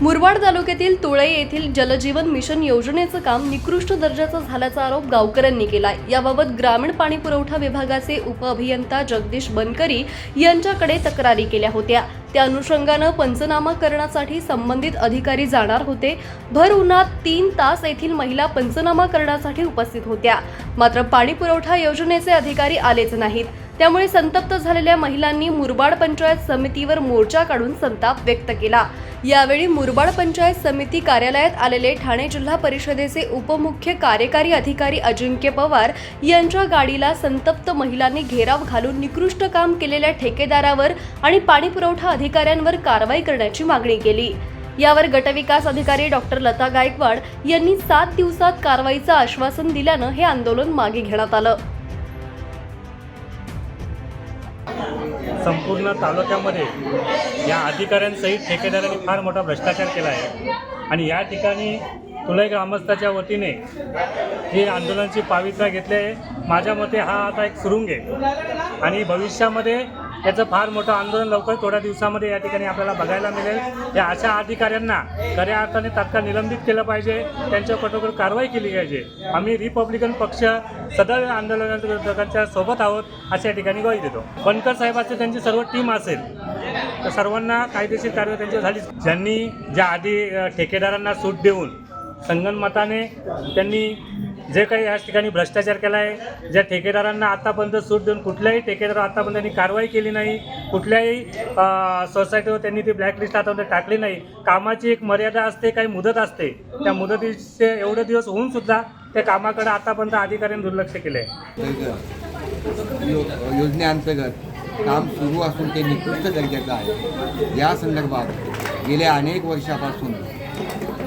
मुरबाड तालुक्यातील तुळे येथील जलजीवन मिशन योजनेचं काम निकृष्ट दर्जाचं झाल्याचा आरोप गावकऱ्यांनी केलाय. याबाबत ग्रामीण पाणी पुरवठा विभागाचे उपअभियंता जगदीश बनकरी यांच्याकडे तक्रारी केल्या होत्या. त्या अनुषंगानं पंचनामा करण्यासाठी संबंधित अधिकारी जाणार होते. भर उन्हात तीन तास येथील महिला पंचनामा करण्यासाठी उपस्थित होत्या. मात्र पाणी पुरवठा योजनेचे अधिकारी आलेच नाहीत. त्यामुळे संतप्त झालेल्या महिलांनी मुरबाड पंचायत समितीवर मोर्चा काढून संताप व्यक्त केला. यावेळी मुरबाड पंचायत समिती कार्यालयात आलेले ठाणे जिल्हा परिषदेचे उपमुख्य कार्यकारी अधिकारी अजिंक्य पवार यांच्या गाडीला संतप्त महिलांनी घेराव घालून निकृष्ट काम केलेल्या ठेकेदारावर आणि पाणी पुरवठा अधिकाऱ्यांवर कारवाई करण्याची मागणी केली. यावर गटविकास अधिकारी डॉक्टर लता गायकवाड यांनी सात दिवसात कारवाईचं आश्वासन दिल्यानं हे आंदोलन मागे घेण्यात आलं. संपूर्ण तालुक्यामध्ये या अधिकाऱ्यांसहित ठेकेदारांनी फार मोठा भ्रष्टाचार केला आहे. आणि या ठिकाणी तुलाई ग्रामस्थाच्या वतीने ही आंदोलनाची पावित्र्य घेतली आहे. माझ्या मते हा आता एक सुरुंग आहे. आणि भविष्यामध्ये याचं फार मोठं आंदोलन लवकर थोड्या दिवसामध्ये या ठिकाणी आपल्याला बघायला मिळेल. या अशा अधिकाऱ्यांना खऱ्या अर्थाने तात्काळ निलंबित केलं पाहिजे. त्यांच्यावर कठोर कारवाई केली पाहिजे. आम्ही रिपब्लिकन पक्ष सदैव या आंदोलनाच्या सोबत आहोत अशा ठिकाणी ग्वाही देतो. बनकर साहेबाचे त्यांची सर्व टीम असेल तर सर्वांना कायदेशीर कारवाई त्यांची झाली. ज्यांनी ज्या आधी ठेकेदारांना सूट देऊन संगणमताने त्यांनी जे काही याच ठिकाणी भ्रष्टाचार केला आहे ज्या ठेकेदारांना आतापर्यंत सूट देऊन कुठल्याही ठेकेदार आतापर्यंत त्यांनी कारवाई केली नाही कुठल्याही सोसायटीवर त्यांनी ती ब्लॅकलिस्ट आतापर्यंत टाकली नाही. कामाची एक मर्यादा असते काही मुदत असते. त्या मुदतीचे एवढे दिवस होऊन सुद्धा त्या कामाकडे आतापर्यंत अधिकाऱ्यांनी दुर्लक्ष केलं आहे योजनेअंतर्गत काम सुरू असून ते निकृष्ट दर्जाचं आहे. या संदर्भात गेल्या अनेक वर्षापासून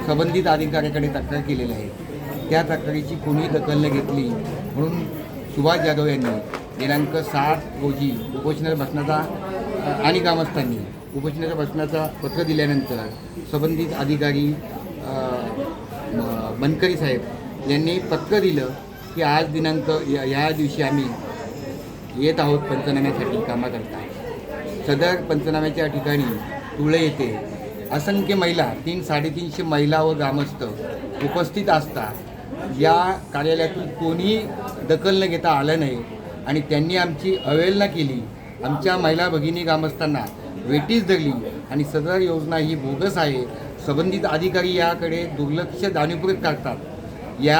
संबंधित अधिकाऱ्याकडे तक्रार केलेली आहे. त्या तक्रारीची कोणी दखल न घेतली. म्हणून सुभाष जाधव यांनी दिनांक सात रोजी उपोषणाला बसण्याचा आणि ग्रामस्थांनी उपोषणाच्या बसण्याचा पत्र दिल्यानंतर संबंधित अधिकारी बनकरी साहेब यांनी पत्र दिलं की आज दिनांक या दिवशी आम्ही येत आहोत पंचनाम्यासाठी कामाकरता. सदर पंचनाम्याच्या ठिकाणी तुळे येथे असंख्य महिला तीन साडेतीनशे महिला व ग्रामस्थ उपस्थित असतात. या कार्यालयातून कोणी दखल न घेता आलं नाही. आणि त्यांनी आमची अवहेलना केली. आमच्या महिला भगिनी ग्रामस्थांना वेटीस धरली. आणि सदर योजना ही बोगस आहे. संबंधित अधिकारी याकडे दुर्लक्ष जाणीवपूर्वक करतात. या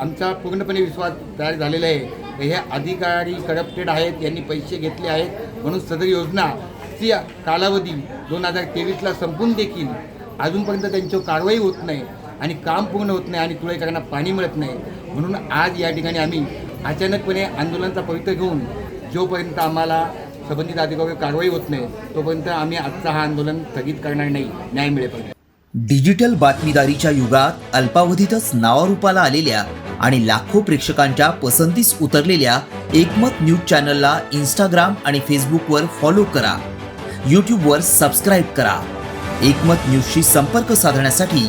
आमचा पूर्णपणे विश्वास तयार झालेला आहे. हे अधिकारी करप्टेड आहेत. यांनी पैसे घेतले आहेत. म्हणून सदर योजना ती कालावधी दोन हजार तेवीसला संपून देखील अजूनपर्यंत त्यांच्यावर कारवाई होत नाही. आणि काम पूर्ण होत नाही आणि तुळईकरांना पाणी मिळत नाही. म्हणून आज या ठिकाणी आम्ही अचानकपणे आंदोलनाचा पवित्र घेऊन जोपर्यंत आम्हाला संबंधित अधिकाऱ्यावर कारवाई होत नाही तोपर्यंत आम्ही आजचा हा आंदोलन स्थगित करणार नाही न्याय मिळेपर्यंत डिजिटल बातमीदारीच्या युगात अल्पावधीतच नावारूपाला आलेल्या आणि लाखो प्रेक्षकांच्या पसंतीस उतरलेल्या एकमत न्यूज चॅनलला इंस्टाग्राम आणि फेसबुकवर फॉलो करा. यूट्यूबवर सबस्क्राईब करा. एकमत न्यूजशी संपर्क साधण्यासाठी